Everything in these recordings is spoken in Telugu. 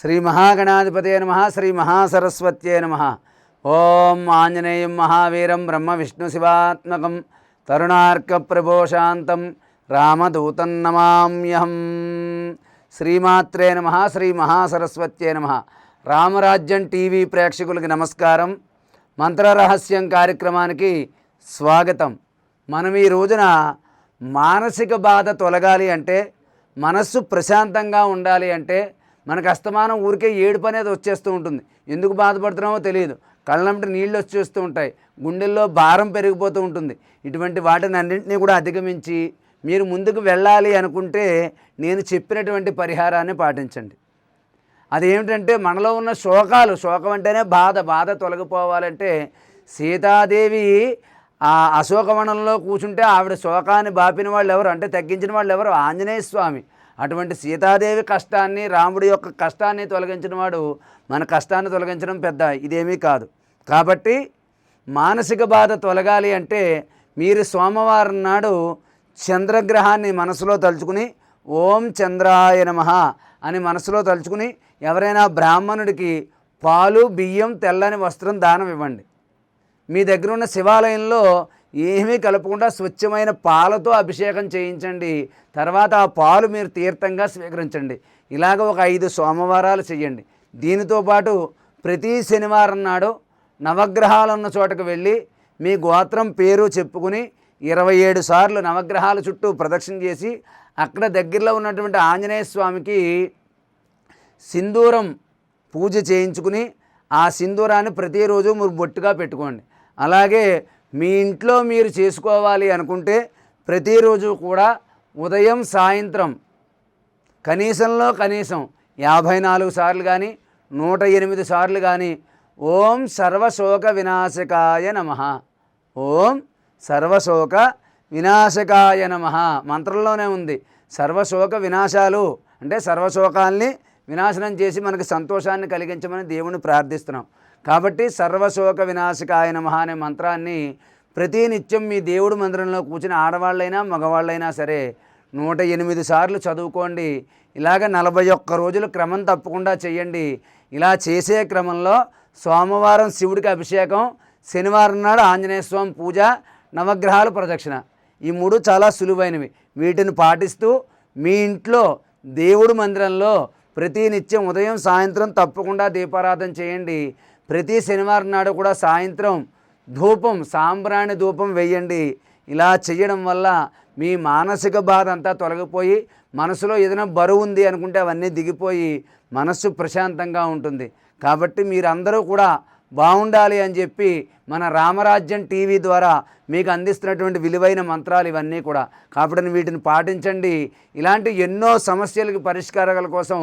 శ్రీ మహాగణాధిపతే నమ శ్రీ మహాసరస్వత్యే నమ. ఓం ఆంజనేయం మహావీరం బ్రహ్మ విష్ణు శివాత్మకం. తరుణార్క ప్రభోశాంతం రామదూతం నమామ్యహం. శ్రీమాత్రే నమ శ్రీ మహాసరస్వత్యే నమ. రామరాజ్యం టీవీ ప్రేక్షకులకి నమస్కారం. మంత్రరహస్యం కార్యక్రమానికి స్వాగతం. మనం ఈ రోజున మానసిక బాధ తొలగాలి అంటే మనస్సు ప్రశాంతంగా ఉండాలి అంటే మనకు అస్తమానం ఊరికే ఏడుపు అనేది వచ్చేస్తూ ఉంటుంది. ఎందుకు బాధపడుతున్నామో తెలియదు. కళ్ళంటి నీళ్ళు వచ్చేస్తూ ఉంటాయి. గుండెల్లో భారం పెరిగిపోతూ ఉంటుంది. ఇటువంటి వాటిని అన్నింటినీ కూడా అధిగమించి మీరు ముందుకు వెళ్ళాలి అనుకుంటే నేను చెప్పినటువంటి పరిహారాన్ని పాటించండి. అదేమిటంటే మనలో ఉన్న శోకాలు శోకం అంటేనే బాధ బాధ తొలగిపోవాలంటే సీతాదేవి ఆ అశోకవనంలో కూర్చుంటే ఆవిడ శోకాన్ని బాపిన వాళ్ళు ఎవరు అంటే తగ్గించిన వాళ్ళు ఎవరు ఆంజనేయ స్వామి. అటువంటి సీతాదేవి కష్టాన్ని రాముడి యొక్క కష్టాన్ని తొలగించిన వాడు మన కష్టాన్ని తొలగించడం పెద్ద ఇదేమీ కాదు. కాబట్టి మానసిక బాధ తొలగాలి అంటే మీరు సోమవారం నాడు చంద్రగ్రహాన్ని మనసులో తలుచుకుని ఓం చంద్రాయ నమ అని మనసులో తలుచుకుని ఎవరైనా బ్రాహ్మణుడికి పాలు బియ్యం తెల్లని వస్త్రం దానం ఇవ్వండి. మీ దగ్గర ఉన్న శివాలయంలో ఏమీ కలపకుండా స్వచ్ఛమైన పాలతో అభిషేకం చేయించండి. తర్వాత ఆ పాలు మీరు తీర్థంగా స్వీకరించండి. ఇలాగ ఒక ఐదు సోమవారాలు చేయండి దీనితో పాటు ప్రతి శనివారం నాడు నవగ్రహాలు ఉన్న చోటకు వెళ్ళి మీ గోత్రం పేరు చెప్పుకుని ఇరవై ఏడు సార్లు నవగ్రహాల చుట్టూ ప్రదక్షిణ చేసి అక్కడ దగ్గరలో ఉన్నటువంటి ఆంజనేయ స్వామికి సింధూరం పూజ చేయించుకుని ఆ సింధూరాన్ని ప్రతిరోజు మీరు బొట్టుగా పెట్టుకోండి. అలాగే మీ ఇంట్లో మీరు చేసుకోవాలి అనుకుంటే ప్రతిరోజు కూడా ఉదయం సాయంత్రం కనీసంలో కనీసం యాభై నాలుగు సార్లు కానీ నూట ఎనిమిది సార్లు కానీ ఓం సర్వశోక వినాశకాయ నమ. ఓం సర్వశోక వినాశకాయ నమ. మంత్రంలోనే ఉంది. సర్వశోక వినాశాలు అంటే సర్వశోకాల్ని వినాశనం చేసి మనకు సంతోషాన్ని కలిగించమని దేవుని ప్రార్థిస్తున్నాం. కాబట్టి సర్వశోక వినాశకాయ నమ అనే మంత్రాన్ని ప్రతి నిత్యం మీ దేవుడి మందిరంలో కూర్చుని ఆడవాళ్ళైనా మగవాళ్ళైనా సరే నూట ఎనిమిది సార్లు చదువుకోండి. ఇలాగ నలభై ఒక్క రోజులు క్రమం తప్పకుండా చేయండి. ఇలా చేసే క్రమంలో సోమవారం శివుడికి అభిషేకం శనివారం నాడు ఆంజనేయ స్వామి పూజ నవగ్రహాలు ప్రదక్షిణ. ఈ మూడు చాలా సులువైనవి. వీటిని పాటిస్తూ మీ ఇంట్లో దేవుడి మందిరంలో ప్రతి నిత్యం ఉదయం సాయంత్రం తప్పకుండా దీపారాధన చేయండి. ప్రతి శనివారం నాడు కూడా సాయంత్రం ధూపం సాంబ్రాణి ధూపం వేయండి. ఇలా చేయడం వల్ల మీ మానసిక బాధ అంతా తొలగిపోయి మనసులో ఏదైనా బరువు ఉంది అనుకుంటే అవన్నీ దిగిపోయి మనస్సు ప్రశాంతంగా ఉంటుంది. కాబట్టి మీరందరూ కూడా బాగుండాలి అని చెప్పి మన రామరాజ్యం టీవీ ద్వారా మీకు అందిస్తున్నటువంటి విలువైన మంత్రాలు ఇవన్నీ కూడా. కాబట్టి వీటిని పాటించండి. ఇలాంటి ఎన్నో సమస్యలకు పరిష్కారాల కోసం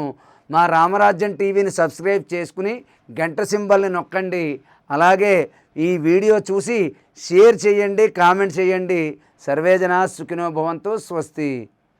మా రామరాజ్యం టీవీని సబ్స్క్రైబ్ చేసుకుని గంట సింబల్ని నొక్కండి. అలాగే ఈ వీడియో చూసి షేర్ చేయండి కామెంట్ చేయండి. సర్వేజన సుఖినోభవంతో స్వస్తి.